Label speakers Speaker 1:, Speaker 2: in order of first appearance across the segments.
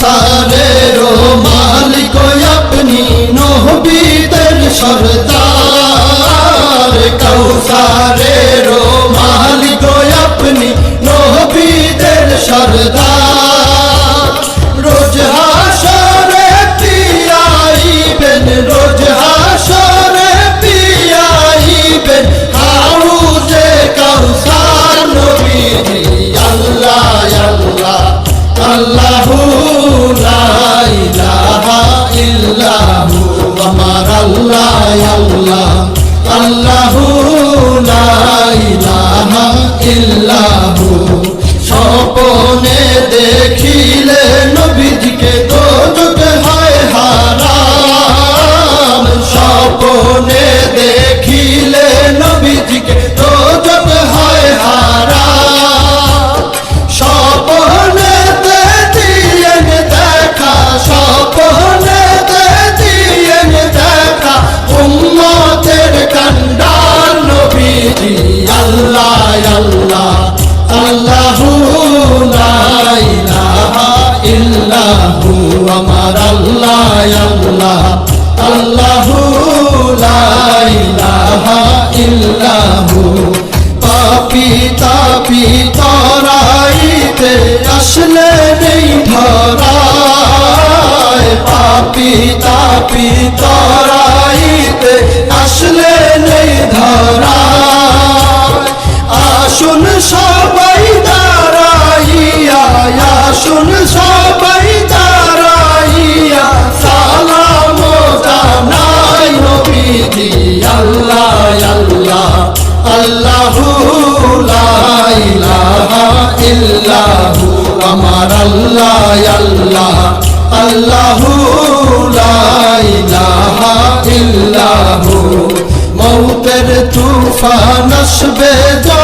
Speaker 1: সারের মালিক আপনি নহবিদের সরদার। কৌসারের মালিক আপনি নহবিদের সরদার। আল্লাহ সাফি তরাইতে আসলে নেই আল্লাহ আল্লাহ আল্লাহু লা ইলাহা ইল্লাহু। মউতের তুফান আসবে যা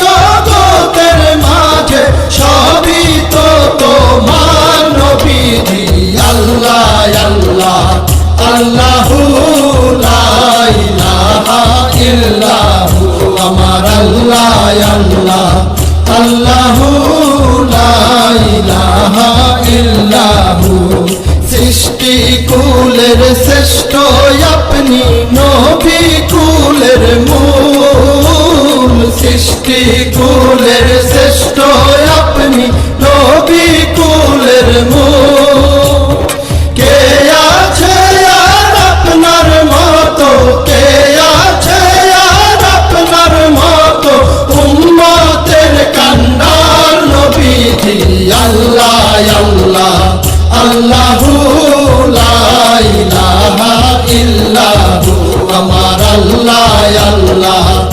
Speaker 1: জগতের মাঝে সবই তো তোমার নবীজি। আল্লাহ আল্লাহ, আল্লাহু ইল্লাহু। আমার আল্লাহ আল্লাহ, আল্লাহু ইল্লাহু। সৃষ্টি কুলের শ্রেষ্ঠ আপনি নবী কুলের শ্রেষ্ঠ আপনি, নবী কুলের মু কে আছে আর আপনার মতো? কে আছে আর আপনার মতো? উম্মতের কান্ডার নবীজি, আল্লাহ আল্লাহ, আল্লাহু লা ইলাহা ইল্লাহু, আমার আল্লাহ আল্লাহ।